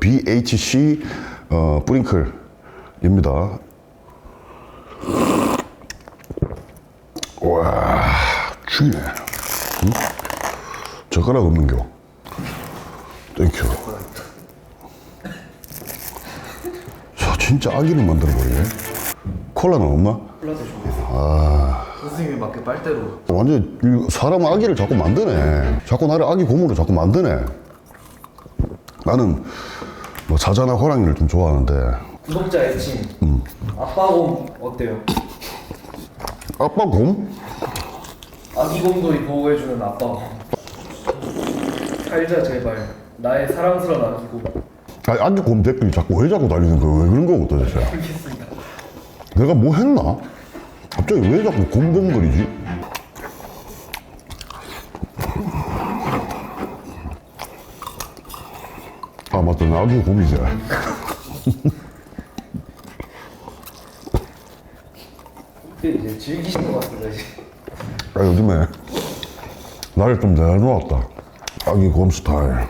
BHC 어, 뿌링클입니다. 와, 쥐네. 응? 젓가락 없는 겨. 땡큐. 야, 진짜 아기를 만들어버리네. 콜라는 없나? 좋아. 선생님이 맞게 빨대로. 완전 이 사람 아기를 자꾸 만드네. 자꾸 나를 아기 고무로 자꾸 만드네. 나는 뭐 사자나 호랑이를 좀 좋아하는데 구독자 애칭. 아빠곰 어때요? 아빠 곰? 아기 곰돌이 보호해주는 아빠곰. 살자 제발. 나의 사랑스러운 아기 곰. 아니, 아기 곰 댓글이 자꾸 왜 자꾸 달리는 거야? 왜 그런 거고 도대체? 알겠습니다. 내가 뭐 했나? 갑자기 왜 자꾸 곰곰거리지? 아 아기 곰이지 근데 이제 즐기시는 것 같습니다. 이제. 아 요즘에 나를 좀 내놓았다 아기 곰 스타일